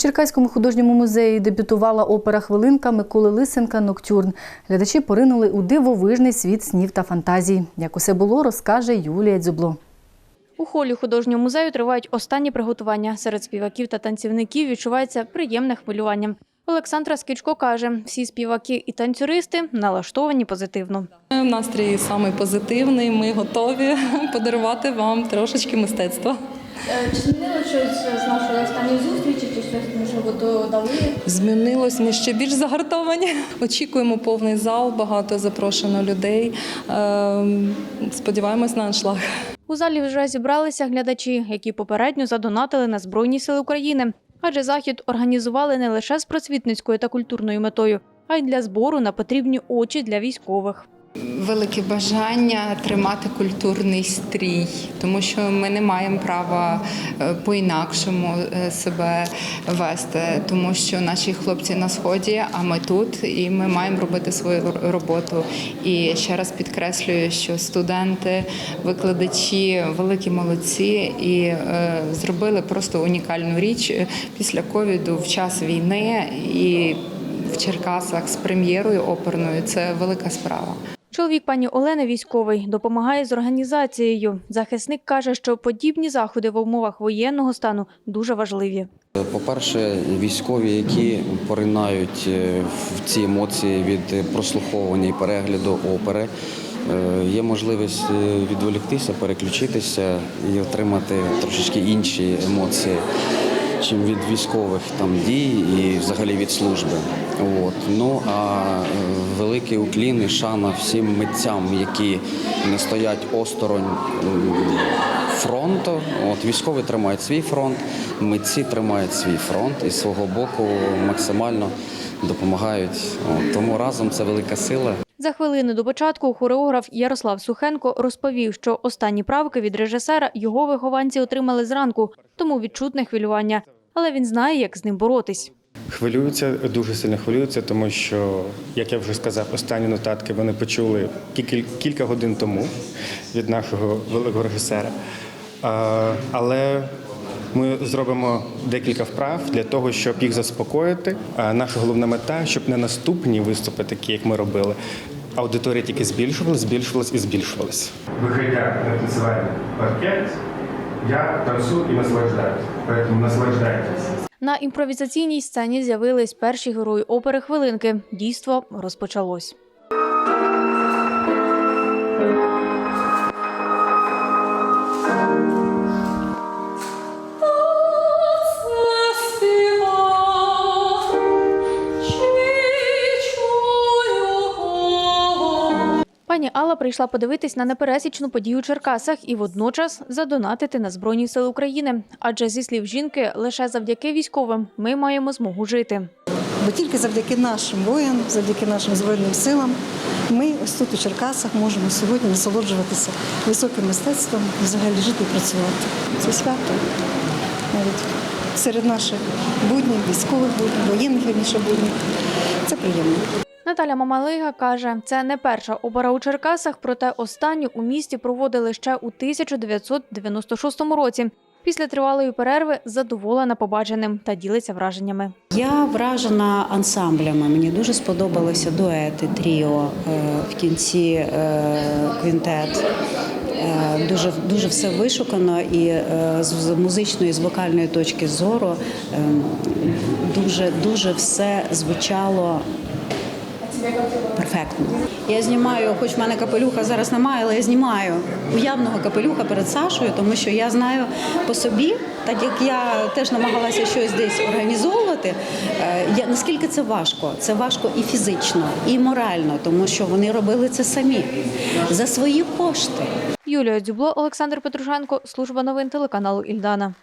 Черкаському художньому музеї дебютувала опера Хвилинка Миколи Лисенка Ноктюрн. Глядачі поринули у дивовижний світ снів та фантазій. Як усе було, розкаже Юлія Дзюбло. У холі художнього музею тривають останні приготування. Серед співаків та танцівників відчувається приємне хвилювання. Олександра Скічко каже, всі співаки і танцюристи налаштовані позитивно. Настрій самий позитивний. Ми готові подарувати вам трошечки мистецтва. Чи змінило щось з нашої останньої зустрічі, чи щось можливо додали? Змінилось. Ми ще більш загартовані. Очікуємо повний зал, багато запрошено людей. Ем, Сподіваємось на аншлаг. У залі вже зібралися глядачі, які попередньо задонатили на Збройні сили України. Адже захід організували не лише з просвітницькою та культурною метою, а й для збору на потрібні очі для військових. Велике бажання тримати культурний стрій, тому що ми не маємо права е, по-інакшому е, себе вести, тому що наші хлопці на сході, а ми тут, і ми маємо робити свою роботу. І ще раз підкреслюю, що студенти, викладачі великі молодці і е, зробили просто унікальну річ після ковіду в час війни і. В Черкасах з прем'єрою оперною це велика справа. Чоловік пані Олени військовий допомагає з організацією. Захисник каже, що подібні заходи в умовах воєнного стану дуже важливі. По-перше, військові, які поринають е, в ці емоції від прослуховування і перегляду опери, е, є можливість е, відволіктися, переключитися і отримати трошечки інші емоції, чим від військових там дій і взагалі від служби. От. Ну а е, великий уклін і шана всім митцям, які не стоять осторонь фронту. От військові тримають свій фронт, митці тримають свій фронт і з свого боку максимально допомагають. Тому разом це велика сила. За хвилину до початку хореограф Ярослав Сухенко розповів, що останні правки від режисера його вихованці отримали зранку, тому відчутне хвилювання. Але він знає, як з ним боротись. Хвилюються, дуже сильно хвилюються, тому що, як я вже сказав, останні нотатки вони почули кілька, кілька годин тому від нашого великого режисера. Але ми зробимо декілька вправ для того, щоб їх заспокоїти. А наша головна мета, щоб не наступні виступи, такі як ми робили, аудиторія тільки збільшувалась, збільшувалась і збільшувалась. Виходя на танцювальний паркет, я танцюю і наслаждаюсь. Тому наслаждайтесь. На імпровізаційній сцені з'явились перші герої опери хвилинки. Дійство розпочалось. Пані Алла прийшла подивитись на непересічну подію у Черкасах і водночас задонатити на Збройні Сили України. Адже зі слів жінки, лише завдяки військовим ми маємо змогу жити. Бо тільки завдяки нашим воїнам, завдяки нашим збройним силам, ми ось тут у Черкасах можемо сьогодні насолоджуватися високим мистецтвом, і взагалі жити і працювати. Це свято навіть серед наших буднів, військових буднів, воєнних вірніше буднів. Це приємно. Наталя Мамалига каже, це не перша опера у Черкасах, проте останню у місті проводили ще у 1996 році. Після тривалої перерви задоволена побаченим та ділиться враженнями. Я вражена ансамблями. Мені дуже сподобалися дуети, тріо е, в кінці е, квінтет. Е, Дуже дуже все вишукано і з музичної, з вокальної точки зору е, дуже дуже все звучало. Перфектно. Я знімаю, хоч в мене капелюха зараз немає, але я знімаю уявного капелюха перед Сашою, тому що я знаю по собі, так як я теж намагалася щось десь організовувати. е, Я наскільки це важко? Це важко і фізично, і морально, тому що вони робили це самі за свої кошти. Юлія Дзюбло, Олександр Петрушенко, служба новин телеканалу Ільдана.